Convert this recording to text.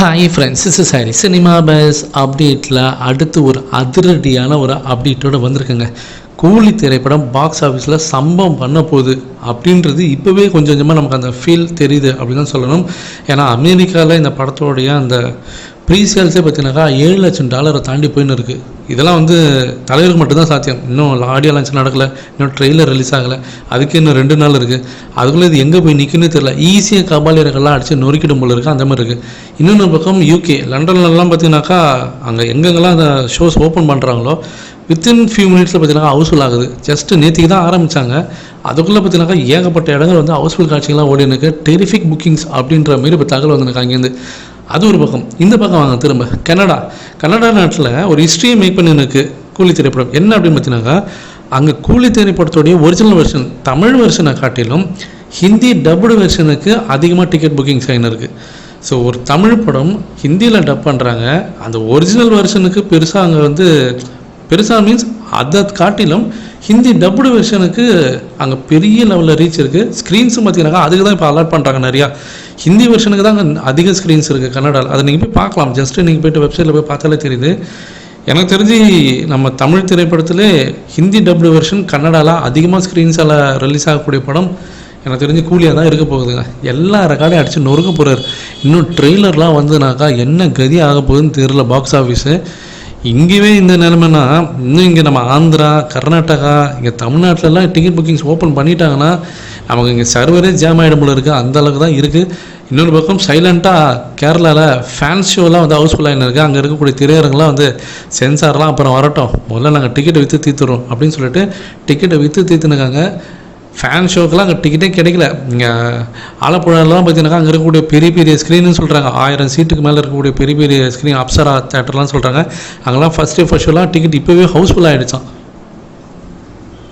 Hi friends is sorry cinema base அப்டேட்டில் அடுத்து ஒரு அதிரடியான ஒரு அப்டேட்டோடு வந்திருக்குங்க. கூலி திரைப்படம் பாக்ஸ் ஆஃபீஸில் சம்பவம் பண்ண போகுது அப்படின்றது இப்போவே கொஞ்சம் கொஞ்சமாக நமக்கு அந்த ஃபீல் தெரியுது அப்படின்னு தான் சொல்லணும். ஏன்னா அமெரிக்காவில் இந்த படத்தோடைய அந்த ப்ரீ சேல்ஸே பார்த்தீங்கன்னாக்கா ஏழு லட்சம் டாலரை தாண்டி போயின்னு இருக்குது இதெல்லாம் வந்து தலைவருக்கு மட்டும்தான் சாத்தியம். இன்னும் ஆடியோ லான்ச் நடக்கலை. இன்னும் ட்ரெய்லர் ரிலீஸ் ஆகலை. அதுக்கு இன்னும் ரெண்டு நாள் இருக்குது அதுக்குள்ளே இது எங்கே போய் நிற்குன்னு தெரியல. ஈஸியாக கபாலியர்கள்லாம் அடித்து நொறுக்கிடும் போல இருக்குது அந்த மாதிரி இருக்குது இன்னொன்று பக்கம் யூகே லண்டன்லலாம் பார்த்தீங்கன்னாக்கா அங்கே எங்கெங்கெல்லாம் அந்த ஷோஸ் ஓப்பன் பண்ணுறாங்களோ வித்தின் ஃபியூ மினிட்ஸில் பார்த்தீங்கன்னா ஹவுஸ்ஃபுல் ஆகுது. ஜஸ்ட் நேற்றுக்கு தான் ஆரம்பித்தாங்க அதுக்குள்ளே பார்த்தீங்கன்னாக்கா ஏகப்பட்ட இடங்கள் வந்து ஹவுஸ்ஃபுல் காட்சிகள்லாம் ஓடி எனக்கு டெரிஃபிக் புக்கிங்ஸ் அப்படின்ற மாரி இப்போ தகவல் வந்திருக்கு அங்கேருந்து அது ஒரு பக்கம். இந்த பக்கம் வாங்க திரும்ப. கனடா. கனடா நாட்டில் ஒரு ஹிஸ்ட்ரியை மேக் பண்ணிருக்கு கூலி திரைப்படம். என்ன அப்படின்னு பார்த்தீங்கன்னாக்கா அங்கே கூலி திரைப்படத்துடைய ஒரிஜினல் வெர்ஷன் தமிழ் வெர்ஷனை காட்டிலும் ஹிந்தி டப்டு வெர்ஷனுக்கு அதிகமாக டிக்கெட் புக்கிங்ஸ் இருக்குது ஸோ ஒரு தமிழ் படம் ஹிந்தியில் டப் பண்ணுறாங்க அந்த ஒரிஜினல் வெர்ஷனுக்கு பெருசாக அங்கே வந்து பெருசாக மீன்ஸ் அதை காட்டிலும் ஹிந்தி டப்டு வெர்ஷனுக்கு அங்கே பெரிய லெவலில் ரீச் இருக்குது ஸ்க்ரீன்ஸும் பார்த்தீங்கன்னாக்கா அதுக்கு தான் இப்போ அலாட் பண்ணுறாங்க நிறையா. ஹிந்தி வெர்ஷனுக்கு தான் அங்கே அதிக ஸ்க்ரீன்ஸ் இருக்குது கன்னடாவில் அதை நீங்கள் போய் பார்க்கலாம். ஜஸ்ட்டு நீங்கள் போய்ட்டு வெப்சைட்டில் போய் பார்த்தாலே தெரியுது. எனக்கு தெரிஞ்சு நம்ம தமிழ் திரைப்படத்திலே ஹிந்தி டப்டு வெர்ஷன் கன்னடாவில் அதிகமாக ஸ்க்ரீன்ஸால் ரிலீஸ் ஆகக்கூடிய படம் எனக்கு தெரிஞ்சு கூலியாக தான் இருக்க போகுதுங்க. எல்லா ரெக்கார்டையும் அடித்து நொறுக்க போகிறார் இன்னும் ட்ரெய்லர்லாம் வந்துனாக்கா என்ன கதி ஆக போகுதுன்னு தெரில பாக்ஸ் ஆஃபீஸு இங்கேயுமே இந்த நிலைமைனா இன்னும் இங்கே நம்ம ஆந்திரா கர்நாடகா இங்கே தமிழ்நாட்டிலலாம் டிக்கெட் புக்கிங்ஸ் ஓப்பன் பண்ணிட்டாங்கன்னா நமக்கு இங்கே சர்வரே ஜாம் ஆகிடும் போல இருக்குது அந்த அளவுக்கு தான் இருக்குது இன்னொரு பக்கம் சைலண்ட்டாக கேரளாவில் ஃபேன்ஸ் ஷோலாம் வந்து ஹவுஸ்ஃபுல்லாக இருக்குது அங்கே இருக்கக்கூடிய திரையரங்கெலாம் வந்து சென்சார்லாம் அப்புறம் வரட்டும். முதல்ல நாங்கள் டிக்கெட்டை விற்று தீர்த்துறோம் அப்படின்னு சொல்லிட்டு டிக்கெட்டை விற்று தீர்த்துனுக்காங்க ஃபேன் ஷோக்கெலாம் அங்கே டிக்கெட்டே கிடைக்கல. இங்கே ஆலப்புழாலாம் பார்த்தீங்கன்னா அங்கே இருக்கக்கூடிய பெரிய பெரிய ஸ்க்ரீன்னு சொல்கிறாங்க ஆயிரம் சீட்டுக்கு மேலே இருக்கக்கூடிய பெரிய பெரிய ஸ்க்ரீன் அப்சரா தேட்டர்லாம் சொல்கிறாங்க அங்கெல்லாம் ஃபஸ்ட்டு ஃபஸ்ட் ஷோலாம் டிக்கெட் இப்போவே ஹவுஸ்ஃபுல் ஆகிடுச்சான்